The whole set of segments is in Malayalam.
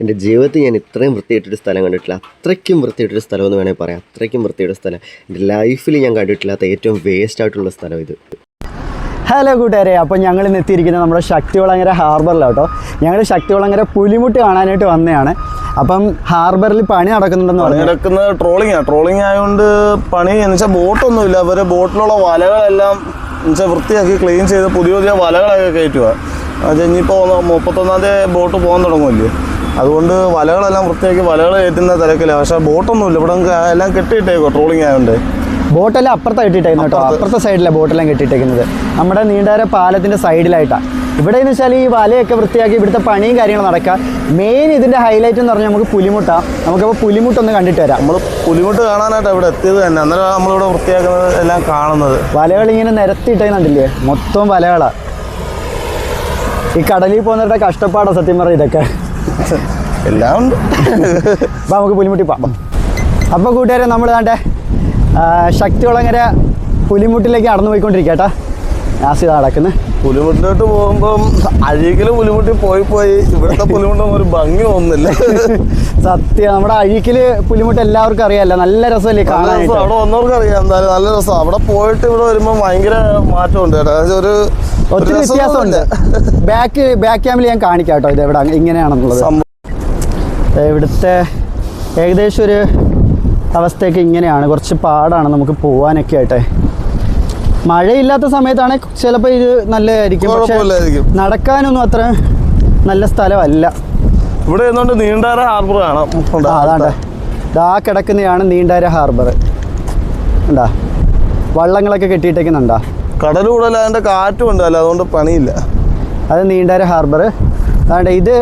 എന്റെ ജീവിതത്തിൽ ഞാൻ ഇത്രയും വൃത്തിയായിട്ടൊരു സ്ഥലം കണ്ടിട്ടില്ല. അത്രയ്ക്കും വൃത്തിയായിട്ടൊരു സ്ഥലം എന്ന് വേണമെങ്കിൽ പറയാം. അത്രയ്ക്കും വൃത്തിയുടെ സ്ഥലം. എന്റെ ലൈഫിൽ ഞാൻ കണ്ടിട്ടില്ലാത്ത ഏറ്റവും വേസ്റ്റ് ആയിട്ടുള്ള സ്ഥലം ഇത്. ഹലോ കൂട്ടുകാരെ അപ്പോൾ ഞങ്ങൾ ഇന്ന് എത്തിയിരിക്കുന്നത് നമ്മുടെ ശക്തികുളങ്ങര ഹാർബറിലാണ് കേട്ടോ ഞങ്ങൾ ശക്തികുളങ്ങര പുലിമുട്ട് കാണാനായിട്ട് വന്നതാണ്. അപ്പം ഹാർബറിൽ പണി നടക്കുന്നുണ്ടെന്ന് പറഞ്ഞു? നടക്കുന്നത് ട്രോളിംഗ് ആണ് ട്രോളിംഗ് ആയതുകൊണ്ട് പണി എന്ന് വെച്ചാൽ ബോട്ടൊന്നുമില്ല. അവർ ബോട്ടിലുള്ള വലകളെല്ലാം എന്നുവെച്ചാൽ വൃത്തിയാക്കി ക്ലീൻ ചെയ്ത് പുതിയ പുതിയ വലകളൊക്കെ കയറ്റുക അത് ഇനിയിപ്പോൾ മുപ്പത്തൊന്നാം തീയതി ബോട്ട് പോകാൻ തുടങ്ങുമല്ലേ. അതുകൊണ്ട് വലകളെല്ലാം വൃത്തിയാക്കി വലകൾ കയറ്റുന്ന തിരക്കില്ല പക്ഷേ ബോട്ടൊന്നുമില്ല. ഇവിടെ എല്ലാം കെട്ടിയിട്ടേക്കോ ട്രോളിങ് ആയതുകൊണ്ട് ബോട്ടെല്ലാം അപ്പുറത്ത് കെട്ടിയിട്ടേക്കുന്നത് കേട്ടോ. അപ്പുറത്തെ. സൈഡിലെ ബോട്ടെല്ലാം കെട്ടിയിട്ടേക്കുന്നത്. നമ്മുടെ നീണ്ടര പാലത്തിന്റെ സൈഡിലായിട്ടാണ് ഇവിടെ എന്ന് വെച്ചാൽ ഈ വലയൊക്കെ വൃത്തിയാക്കി ഇവിടുത്തെ പണിയും കാര്യങ്ങളും നടക്കുക. മെയിൻ ഇതിന്റെ ഹൈലൈറ്റ് എന്ന് പറഞ്ഞാൽ നമുക്ക് പുലിമുട്ടാണ് നമുക്കപ്പോൾ പുലിമുട്ടൊന്ന് കണ്ടിട്ട് വരാം. നമ്മൾ പുലിമുട്ട് കാണാനായിട്ട് ഇവിടെ എത്തിയത് തന്നെ. അന്നേരം നമ്മളിവിടെ വൃത്തിയാക്കുന്നത് എല്ലാം കാണുന്നത്. വലകൾ ഇങ്ങനെ നിരത്തിയിട്ടേന്നുണ്ടല്ലേ മൊത്തം വലകളാണ് ഈ കടലിൽ പോകുന്നവരുടെ കഷ്ടപ്പാടാണ് സത്യം പറഞ്ഞ ഇതൊക്കെ. എല്ലാം ഉണ്ട്. അപ്പോൾ നമുക്ക് പുലിമുട്ടി പോവാം. അപ്പോൾ കൂട്ടുകാരെ നമ്മൾ കണ്ടേ ശക്തികുളങ്ങര പുലിമുട്ടിലേക്ക് നടന്നു പോയിക്കൊണ്ടിരിക്കട്ടാ കേട്ടോ നാസിത നടക്കുന്നത് പുലിമുട്ടിലോട്ട് പോകുമ്പം അഴീക്കൽ പുലിമുട്ടി പോയി പോയി. ഇവിടുത്തെ പുലിമുട്ടും ഒരു ഭംഗി ഒന്നില്ല സത്യം നമ്മുടെ അഴീക്കൽ പുലിമുട്ട് എല്ലാവർക്കും അറിയാമല്ലോ നല്ല രസമല്ലേ കാണാൻ അവിടെ വന്നവർക്ക് അറിയാം എന്തായാലും. നല്ല രസം. അവിടെ പോയിട്ട് ഇവിടെ വരുമ്പോൾ ഭയങ്കര മാറ്റമുണ്ട് കേട്ടോ. ഒരു ഒത്തിരി വ്യത്യാസമുണ്ട്. ബാക്ക് ബാക്ക് ക്യാമിൽ ഞാൻ കാണിക്കാം കേട്ടോ ഇത് എവിടെ ഇങ്ങനെയാണെന്നുള്ളത്. ഇവിടുത്തെ ഏകദേശം ഒരു അവസ്ഥയൊക്കെ ഇങ്ങനെയാണ്. കുറച്ച് പാടാണ് നമുക്ക് പോകാനൊക്കെ ആയിട്ടെ. മഴയില്ലാത്ത സമയത്താണ് ചിലപ്പോൾ ഇത് നല്ലതായിരിക്കും. പക്ഷേ നടക്കാനൊന്നും അത്ര നല്ല സ്ഥലമല്ല. ഇവിടെ നിന്നുകൊണ്ട് നീണ്ടാര ഹാർബർ കാണാം. അതാണ് അതാണ്ട്. ഇതാ കിടക്കുന്നതാണ് നീണ്ടാര ഹാർബർ. ഉണ്ടാ വള്ളങ്ങളൊക്കെ കെട്ടിയിട്ടേക്കുന്നുണ്ടാ? കടൽ കൂടുതൽ അതിന്റെ കാറ്റും ഉണ്ടല്ലോ അതുകൊണ്ട് പണിയില്ല. അത് നീണ്ടാര ഹാർബർ. അതുകൊണ്ട് ഇത്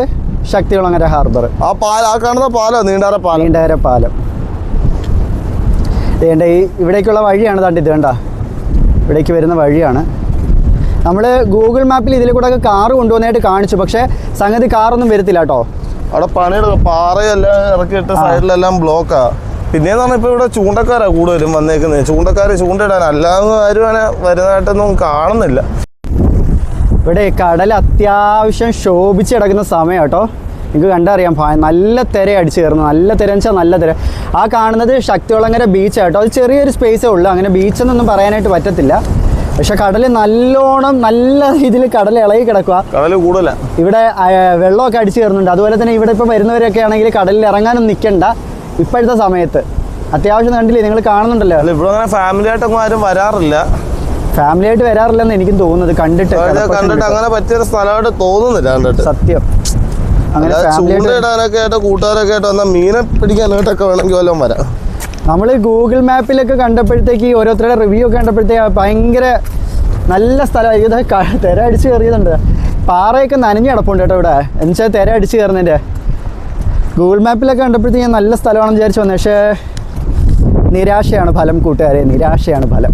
ശക്തികുളങ്ങര ഹാർബർ. ആ പാല ആ കാണുന്ന പാലോ നീണ്ടാര പാലം. നീണ്ടാര പാലം. വേണ്ട ഈ ഇവിടേക്കുള്ള വഴിയാണ് താണ്ട് ഇത് വേണ്ട ഇവിടേക്ക് വരുന്ന വഴിയാണ്. നമ്മൾ ഗൂഗിൾ മാപ്പിൽ ഇതിൽ കൂടെ ഒക്കെ കാറ് കൊണ്ടുവന്നായിട്ട് കാണിച്ചു പക്ഷേ സംഗതി കാറൊന്നും വരത്തില്ല കേട്ടോ. അവിടെ പണിയെടുക്കും. പാറയെല്ലാം ഇറക്കിയിട്ട് സൈഡിലെല്ലാം ബ്ലോക്കാ പിന്നെന്ന് പറഞ്ഞാൽ ഇപ്പൊ ഇവിടെ ചൂണ്ടക്കാരാണ് കൂടുതലും വന്നേക്കുന്നത് ചൂണ്ടക്കാര് ചൂണ്ടയിടാൻ അല്ലാതെ ആരും അങ്ങനെ വരുന്നതായിട്ടൊന്നും കാണുന്നില്ല. ഇവിടെ കടൽ അത്യാവശ്യം ശോഭിച്ച് കിടക്കുന്ന സമയം കേട്ടോ. നിങ്ങൾക്ക് കണ്ടറിയാം നല്ല തിര അടിച്ചു കയറുന്നു. നല്ല തിര എന്ന് വെച്ചാൽ നല്ല തിര. ആ കാണുന്നത് ശക്തികുളങ്ങര ബീച്ച് കേട്ടോ. അത് ചെറിയൊരു സ്പേസേ ഉള്ളൂ. അങ്ങനെ ബീച്ച് എന്നൊന്നും പറയാനായിട്ട് പറ്റത്തില്ല. പക്ഷെ കടൽ നല്ലോണം നല്ല രീതിയിൽ കടൽ ഇളകി കിടക്കുക കൂടുതലാ. ഇവിടെ വെള്ളമൊക്കെ അടിച്ചു കയറുന്നുണ്ട്. അതുപോലെ തന്നെ ഇവിടെ ഇപ്പോൾ വരുന്നവരൊക്കെ ആണെങ്കിൽ കടലിൽ ഇറങ്ങാനും നിൽക്കണ്ട ഇപ്പോഴത്തെ സമയത്ത്. അത്യാവശ്യം കണ്ടില്ലേ നിങ്ങൾ കാണുന്നുണ്ടല്ലോ. ഇവിടെ അങ്ങനെ ഫാമിലി ആയിട്ടൊന്നും ആരും വരാറില്ല. ഫാമിലി ആയിട്ട് വരാറില്ലെന്ന് എനിക്കും തോന്നുന്നത് കണ്ടിട്ട് കണ്ടിട്ട്. അങ്ങനെ പറ്റിയൊരു സ്ഥലമായിട്ട് തോന്നുന്നില്ല കണ്ടിട്ട്. സത്യം. അങ്ങനെ അല്ലാതെ ഫാമിലി ആയിട്ട് ചൂണ്ടയിടാനൊക്കെ ആയിട്ട് കൂട്ടുകാരൊക്കെ ആയിട്ട് വന്നാൽ മീനെ പിടിക്കാനായിട്ടൊക്കെ വേണമെങ്കിൽ വല്ലതും വരാം. നമ്മൾ ഗൂഗിൾ മാപ്പിലൊക്കെ കണ്ടപ്പോഴത്തേക്ക് ഓരോരുത്തരുടെ റിവ്യൂ ഒക്കെ കണ്ടപ്പോഴത്തേക്ക് ഭയങ്കര നല്ല സ്ഥലമായിരിക്കും. തിര അടിച്ച് കയറിയതുണ്ട്. പാറയൊക്കെ നനഞ്ഞ് കിടപ്പുണ്ട് കേട്ടോ ഇവിടെ. എന്നുവെച്ചാൽ തിര അടിച്ച് കയറുന്നതിന്റെ ഗൂഗിൾ മാപ്പിലൊക്കെ കണ്ടപ്പോഴത്തേക്ക് ഞാൻ നല്ല സ്ഥലമാണെന്ന് വിചാരിച്ചു വന്നത് പക്ഷേ നിരാശയാണ് ഫലം കൂട്ടുകാരെ. നിരാശയാണ് ഫലം.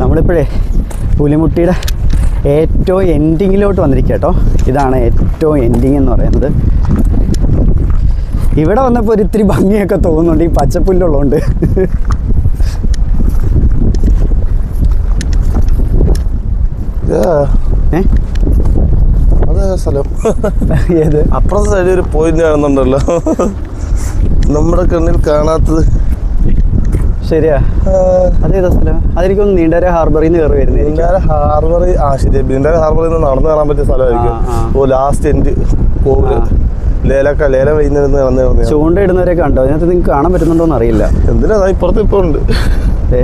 നമ്മളിപ്പോഴേ പുലിമുട്ടിയുടെ ഏറ്റവും എൻഡിങ്ങിലോട്ട് വന്നിരിക്കുക കേട്ടോ. ഇതാണ് ഏറ്റവും എൻഡിങ് എന്ന് പറയുന്നത്. ഇവിടെ വന്നപ്പോൾ ഒരു ഇത്തിരി ഭംഗിയൊക്കെ തോന്നുന്നുണ്ട്. ഈ പച്ചപ്പുല്ലുള്ളതുകൊണ്ട്. ഏ? അതേ സ്ഥലം. ഏത്? അപ്പുറത്തെ സൈഡിൽ ഒരു പോയിന്റ് കാണുന്നുണ്ടല്ലോ. നമ്മുടെ കണ്ണിൽ കാണാത്തത്. ശരിയാ. അതേതാ സ്ഥലം? അതെനിക്കൊന്ന് നീണ്ടര ഹാർബറിൽ നിന്ന് കയറി വരുന്നത് നീണ്ടര ഹാർബർ ആ ശരി നീണ്ടര ഹാർബറിൽ നിന്ന് നടന്നു കാണാൻ പറ്റിയ സ്ഥലമായിരിക്കും. ഓ ലാസ്റ്റ് എൻഡ് പോവുക ലേലക്ക ലേല വൈകുന്നേരം നടന്നു ചൂണ്ട ഇടുന്നവരെ ഉണ്ടോ അതിനകത്ത് നിങ്ങൾക്ക് കാണാൻ പറ്റുന്നുണ്ടോന്ന് അറിയില്ല. എന്തിനാ? ഇപ്പുറത്ത് ഇപ്പോൾ ഉണ്ട്. ഏ?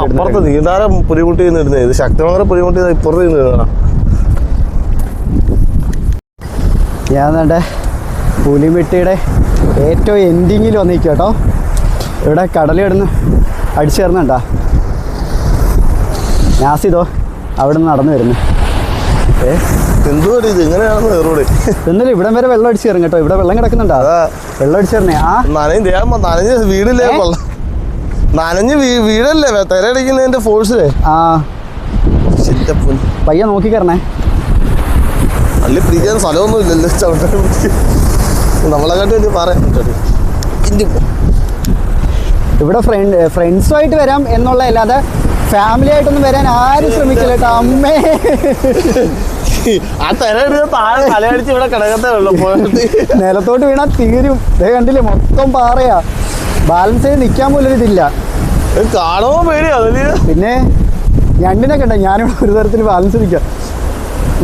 അപ്പുറത്ത് നീണ്ടാരം പുലിമുട്ടി നിന്നിരുന്നത് ഇത് ശക്തമായ പുലിമുട്ടി ഇപ്പുറത്ത് നിന്നിരുന്നതാണ് ഞാൻ വേണ്ട പുലിമിട്ടിയുടെ ഏറ്റവും എൻഡിങ്ങിൽ വന്നിരിക്കും കേട്ടോ. ഇവിടെ കടലിടുന്ന് കിടന്ന് അടിച്ചു കയറുന്നുണ്ടാ നാസിതോ അവിടെ നിന്ന് നടന്നു വരുന്നു. ഏ? എന്തുവാടി ഇത്? ഇങ്ങനെയാണെന്ന് കയറൂടെ എന്നാലും ഇവിടം വരെ വെള്ളം അടിച്ചു കയറും കേട്ടോ. ഇവിടെ വെള്ളം കിടക്കുന്നുണ്ടോ. വെള്ളം അടിച്ചു കയറണേ ആ. നനഞ്ഞ് നനഞ്ഞ് വീടില്ലേ വെള്ളം? നനഞ്ഞ് വീടല്ലേ തിരയടിക്കുന്നതിന്റെ ഫോഴ്സിലേ ആ. പയ്യ പയ്യെ നോക്കി കയറണേ. അള്ളി പിടിക്കാൻ സ്ഥലമൊന്നും ഇല്ലല്ലോ ചവിട്ടാൻ നമ്മളെക്കാട്ടും ഇനി വലിയ പറയാം ഇവിടെ ഫ്രണ്ട് ഫ്രണ്ട്സുമായിട്ട് വരാം എന്നുള്ള അല്ലാതെ ഫാമിലി ആയിട്ടൊന്നും വരാൻ ആരും ശ്രമിക്കില്ല കേട്ടോ. അമ്മേ. ആ താഴെ തലയടിച്ച് ഇവിടെ കിടക്കത്തേ ഉള്ളൂ. നിലത്തോട്ട് വീണാൽ തീരും. ദേ കണ്ടില്ലേ മൊത്തം പാറയാ. ബാലൻസ് ചെയ്ത് നിൽക്കാൻ പോലും ഇതില്ല. ഇത് കാണുമ്പോ പേടിയാ പിന്നെ ഞണ്ടിനെ കണ്ട ഞാനിവിടെ ഒരു തരത്തിൽ ബാലൻസ് നിൽക്കാം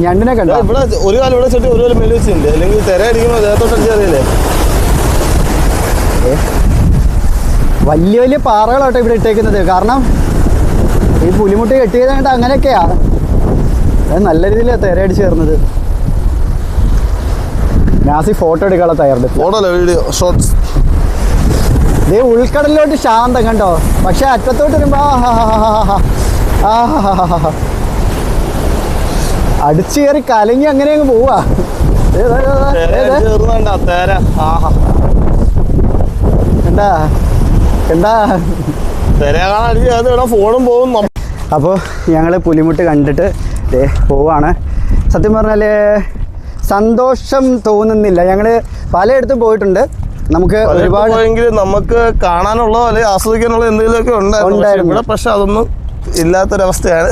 ഞണ്ടിനെ കണ്ടോ? ഇവിടെ ഒരു കാലം ഇവിടെ ചെട്ടി ഒരു കാലം മേലെ വെച്ചിട്ടുണ്ട്. അല്ലെങ്കിൽ തിര അടിക്കുമ്പോൾ ദേഹത്തോട്ട് അടിച്ചറിയില്ലേ വലിയ വലിയ പാറകളാട്ടോ ഇവിടെ ഇട്ടേക്കുന്നത്. കാരണം ഈ പുലിമുട്ട് കെട്ടിയത് കണ്ട അങ്ങനെയൊക്കെയാ. അത് നല്ല രീതിയിലാണ് തിരയടിച്ച് ചേർന്നത് നാസി ഫോട്ടോ എടുക്കാനുള്ള തയ്യാറെടുപ്പ്. ഫോട്ടോ അല്ല വീഡിയോ ഷോർട്സ് ദേ ഉൾക്കടലിലോട്ട് ശാന്തം കണ്ടോ? പക്ഷെ അറ്റത്തോട്ട് വരുമ്പോ ആഹാഹാഹാഹാ. ആഹാഹാഹാഹാ. അടിച്ചു കയറി കലങ്ങി അങ്ങനെ അങ്ങ് പോവാ. അടിച്ച് ഫോണും പോകും. അപ്പോൾ ഞങ്ങൾ പുലിമുട്ട് കണ്ടിട്ട് പോവാണ്. സത്യം പറഞ്ഞാൽ സന്തോഷം തോന്നുന്നില്ല. ഞങ്ങൾ പലയിടത്തും പോയിട്ടുണ്ട്. നമുക്ക് ഒരുപാട് നമുക്ക് കാണാനുള്ള അല്ലെങ്കിൽ ആസ്വദിക്കാനുള്ള എന്തെങ്കിലുമൊക്കെ ഉണ്ടായിരുന്നു. പക്ഷെ അതൊന്നും ഇല്ലാത്തൊരവസ്ഥയാണ്.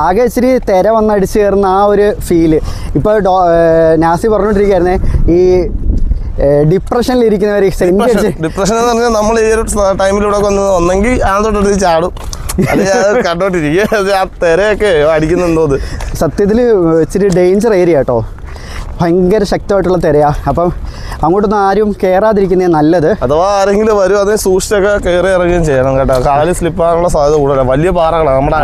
ആകെ ഇച്ചിരി തിര വന്നടിച്ചു കയറുന്ന ആ ഒരു ഫീൽ ഇപ്പോൾ ഡോ നാസി പറഞ്ഞുകൊണ്ടിരിക്കുകയായിരുന്നേ ഈ ഡിപ്രഷനിൽ ഇരിക്കുന്നവർ ഡിപ്രഷൻ എന്ന് പറഞ്ഞാൽ നമ്മൾ ഈ ഒരു ടൈമിലൂടെ ഒക്കെ ഒന്ന് ഒന്നെങ്കിൽ ആനത്തോട്ട് ചാടും. കണ്ടോണ്ടിരിക്കുക ആ തിരയൊക്കെ അടിക്കുന്നുണ്ടോ അത് സത്യത്തിൽ ഇച്ചിരി ഡേഞ്ചർ ഏരിയ കേട്ടോ ഭയങ്കര ശക്തമായിട്ടുള്ള തിരയാ. അപ്പം അങ്ങോട്ടൊന്നും ആരും കയറാതിരിക്കുന്നേ നല്ലത്. അഥവാ ആരെങ്കിലും വരും അതിനെ സൂക്ഷിച്ചൊക്കെ കയറി ഇറങ്ങുകയും ചെയ്യണം കേട്ടോ. കാൽ സ്ലിപ്പാകാനുള്ള സാധ്യത കൂടുതലാണ് വലിയ പാറകളാണ് നമ്മുടെ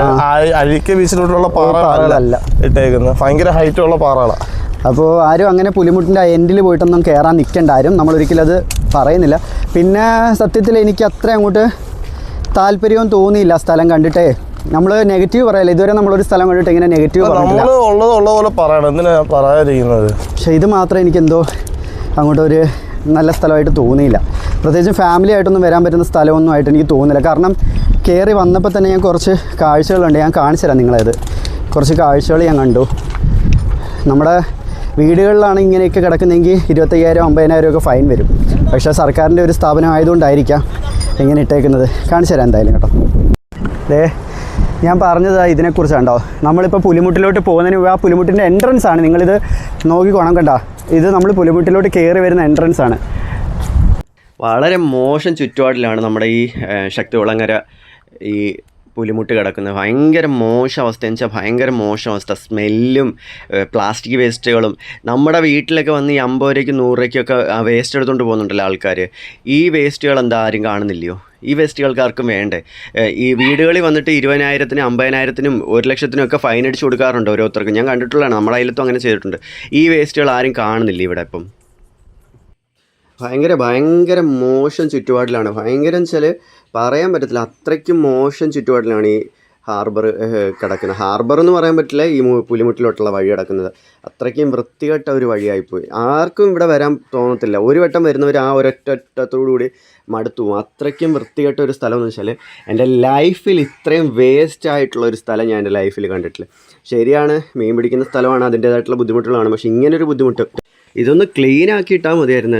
അഴിക്ക ബീച്ചിലോട്ടുള്ള പാറകളല്ല പാറകളല്ല. ഇട്ടേക്കുന്നത്. ഭയങ്കര ഹൈറ്റ് ഉള്ള പാറകളാണ് അപ്പോൾ ആരും അങ്ങനെ പുലിമുട്ടിന്റെ എൻഡിൽ പോയിട്ടൊന്നും കയറാൻ നിൽക്കേണ്ട ആരും നമ്മളൊരിക്കലും അത് പറയുന്നില്ല. പിന്നെ സത്യത്തിൽ എനിക്ക് അത്ര അങ്ങോട്ട് താല്പര്യവും തോന്നിയില്ല സ്ഥലം കണ്ടിട്ടേ. നമ്മൾ നെഗറ്റീവ് പറയല്ല? ഇതുവരെ നമ്മളൊരു സ്ഥലം കണ്ടിട്ട് ഇങ്ങനെ നെഗറ്റീവ് നമ്മൾ ഉള്ളത് ഉള്ള പോലെ പറയണം. എന്തിനാ പറയാതിരിക്കുന്നത്? പക്ഷേ ഇത് മാത്രം എനിക്കെന്തോ അങ്ങോട്ട് ഒരു നല്ല സ്ഥലമായിട്ട് തോന്നിയില്ല. പ്രത്യേകിച്ചും ഫാമിലി ആയിട്ടൊന്നും വരാൻ പറ്റുന്ന സ്ഥലമൊന്നും ആയിട്ട് എനിക്ക് തോന്നുന്നില്ല കാരണം കയറി വന്നപ്പോൾ തന്നെ ഞാൻ കുറച്ച് കാഴ്ചകളുണ്ട്. ഞാൻ കാണിച്ചു തരാം നിങ്ങളത്. കുറച്ച് കാഴ്ചകൾ ഞാൻ കണ്ടു. നമ്മുടെ വീടുകളിലാണ് ഇങ്ങനെയൊക്കെ കിടക്കുന്നതെങ്കിൽ ഇരുപത്തയ്യായിരം അമ്പതിനായിരം ഒക്കെ ഫൈൻ വരും. പക്ഷേ സർക്കാരിന്റെ ഒരു സ്ഥാപനം ആയതുകൊണ്ടായിരിക്കാം ഇങ്ങനെ ഇട്ടേക്കുന്നത്. കാണിച്ചു തരാം എന്തായാലും കേട്ടോ. ദേ ഞാൻ പറഞ്ഞത് ഇതിനെക്കുറിച്ചാണ്ടോ? നമ്മളിപ്പോൾ പുലിമുട്ടിലോട്ട് പോകുന്നതിന് മുമ്പ് ആ പുലിമുട്ടിന്റെ എൻട്രൻസ് ആണ്. നിങ്ങളിത് നോക്കിക്കോണം കേട്ടോ ഇത് നമ്മൾ പുലിമുട്ടിലോട്ട് കയറി വരുന്ന എൻട്രൻസ് ആണ്. വളരെ മോശം ചുറ്റുപാടിലാണ് നമ്മുടെ ഈ ശക്തി ശക്തികുളങ്ങര ഈ പുലിമുട്ട് കിടക്കുന്നത്. ഭയങ്കര മോശം അവസ്ഥ. എന്ന് വെച്ചാൽ ഭയങ്കര മോശം അവസ്ഥ. സ്മെല്ലും പ്ലാസ്റ്റിക് വേസ്റ്റുകളും നമ്മുടെ വീട്ടിലൊക്കെ വന്ന് ഈ അമ്പത് രൂപയ്ക്കും നൂറ് രൂപയ്ക്കൊക്കെ വേസ്റ്റ് എടുത്തുകൊണ്ട് പോകുന്നുണ്ടല്ലോ ആൾക്കാർ ഈ വേസ്റ്റുകൾ എന്താ ആരും കാണുന്നില്ലയോ? ഈ വേസ്റ്റുകൾക്കാർക്കും വേണ്ടേ. ഈ വീടുകളിൽ വന്നിട്ട് ഇരുപതിനായിരത്തിനും അമ്പതിനായിരത്തിനും ഒരു ലക്ഷത്തിനും ഒക്കെ ഫൈൻ അടിച്ച് കൊടുക്കാറുണ്ട് ഓരോരുത്തർക്കും. ഞാൻ കണ്ടിട്ടുള്ളതാണ്. നമ്മുടെ അയലത്തും അങ്ങനെ ചെയ്തിട്ടുണ്ട്. ഈ വേസ്റ്റുകൾ ആരും കാണുന്നില്ല ഇവിടെ ഇപ്പം. ഭയങ്കര ഭയങ്കര മോശം ചുറ്റുപാടിലാണ്. ഭയങ്കര വെച്ചാൽ പറയാൻ പറ്റത്തില്ല. അത്രയ്ക്കും മോശം ചുറ്റുപാടിലാണ് ഈ ഹാർബർ കിടക്കുന്നത്. ഹാർബർ എന്ന് പറയാൻ പറ്റില്ല ഈ പുലിമുട്ടിലോട്ടുള്ള വഴി കിടക്കുന്നത്. അത്രയ്ക്കും വൃത്തികെട്ട ഒരു വഴിയായിപ്പോയി ആർക്കും ഇവിടെ വരാൻ തോന്നത്തില്ല. ഒരു വട്ടം വരുന്നവർ ആ ഒരൊറ്റൊറ്റത്തോടുകൂടി മടുത്തു പോകും അത്രയ്ക്കും വൃത്തികെട്ട ഒരു സ്ഥലം എന്ന് വെച്ചാൽ എന്റെ ലൈഫിൽ ഇത്രയും വേസ്റ്റ് ആയിട്ടുള്ള ഒരു സ്ഥലം ഞാൻ എന്റെ ലൈഫിൽ കണ്ടിട്ടില്ല. ശരിയാണ് മീൻ പിടിക്കുന്ന സ്ഥലമാണ് അതിന്റേതായിട്ടുള്ള ബുദ്ധിമുട്ടുകളാണ് പക്ഷേ ഇങ്ങനൊരു ബുദ്ധിമുട്ട് ഇതൊന്ന് ക്ലീൻ ആക്കി ഇട്ടാൽ മതിയായിരുന്നു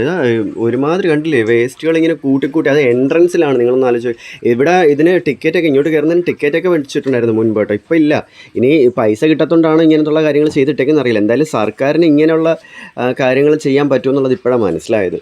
ഒരുമാതിരി കണ്ടില്ലേ വേസ്റ്റുകൾ ഇങ്ങനെ കൂട്ടിക്കൂട്ടി അത് എൻട്രൻസിലാണ് നിങ്ങളൊന്ന് ആലോചിച്ച് ഇവിടെ ഇതിന് ടിക്കറ്റൊക്കെ ഇങ്ങോട്ട് കയറുന്നതിന് ടിക്കറ്റൊക്കെ മേടിച്ചിട്ടുണ്ടായിരുന്നു മുൻപോട്ട്. ഇപ്പോൾ ഇല്ല. ഇനി പൈസ കിട്ടാത്തതുകൊണ്ടാണ് ഇങ്ങനത്തുള്ള കാര്യങ്ങൾ ചെയ്തിട്ടേക്കെന്ന് അറിയില്ല. എന്തായാലും സർക്കാരിന് ഇങ്ങനെയുള്ള കാര്യങ്ങൾ ചെയ്യാൻ പറ്റുമെന്നുള്ളത് ഇപ്പോഴാണ് മനസ്സിലായത്.